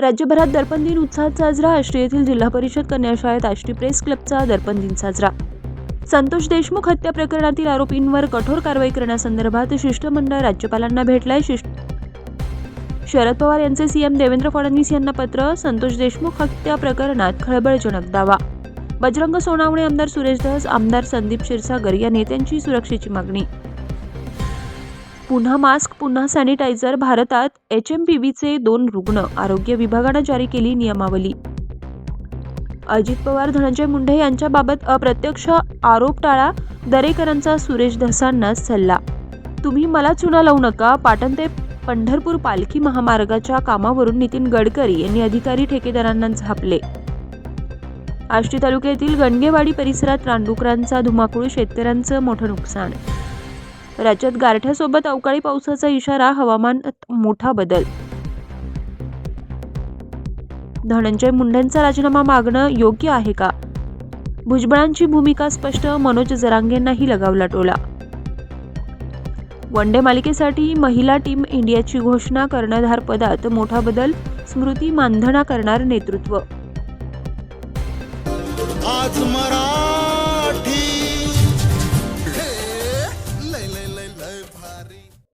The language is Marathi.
राज्यभरात दर्पण दिन उत्साहात साजरा. आष्टी येथील जिल्हा परिषद कन्या शाळेत आष्टी प्रेस क्लबचा दर्पण दिन साजरा. संतोष देशमुख हत्या प्रकरणातील आरोपींवर कठोर कारवाई करण्यासंदर्भात शिष्टमंडळ राज्यपालांना भेटलाय. शिष्ट शरद पवार यांचे सीएम देवेंद्र फडणवीस यांना पत्र. संतोष देशमुख हत्या प्रकरणात खळबळजनक दावा. बजरंग सोनावणे आमदार सुरेश धस आमदार संदीप क्षीरसागर या नेत्यांची सुरक्षेची मागणी. पुन्हा मास्क पुन्हा सॅनिटायझर भारतात एच एम पी व्हीचे दोन रुग्ण आरोग्य विभागानं जारी केली नियमावली. अजित पवार धनंजय मुंडे यांच्याबाबत अप्रत्यक्ष आरोप टाळा दरेकरांचा सुरेश धसांना सल्ला. तुम्ही मला चुना लावू नका पाटण ते पंढरपूर पालखी महामार्गाच्या कामावरून नितीन गडकरी यांनी अधिकारी ठेकेदारांना झापले. आष्टी तालुक्यातील गणगेवाडी परिसरात रानडुकरांचा धुमाकूळ शेतकऱ्यांचं मोठं नुकसान राज्यात गारठ्यासोबत अवकाळी पावसाचा इशारा हवामानात मोठा बदल. धनंजय मुंडेंचा राजीनामा मागणं योग्य आहे का? भुजबळांची भूमिका स्पष्ट मनोज जरांगेंनाही लगावला टोला. वन डे मालिकेसाठी महिला टीम इंडियाची घोषणा कर्णधार पदात मोठा बदल स्मृती मानधना करणार नेतृत्व. आज मरा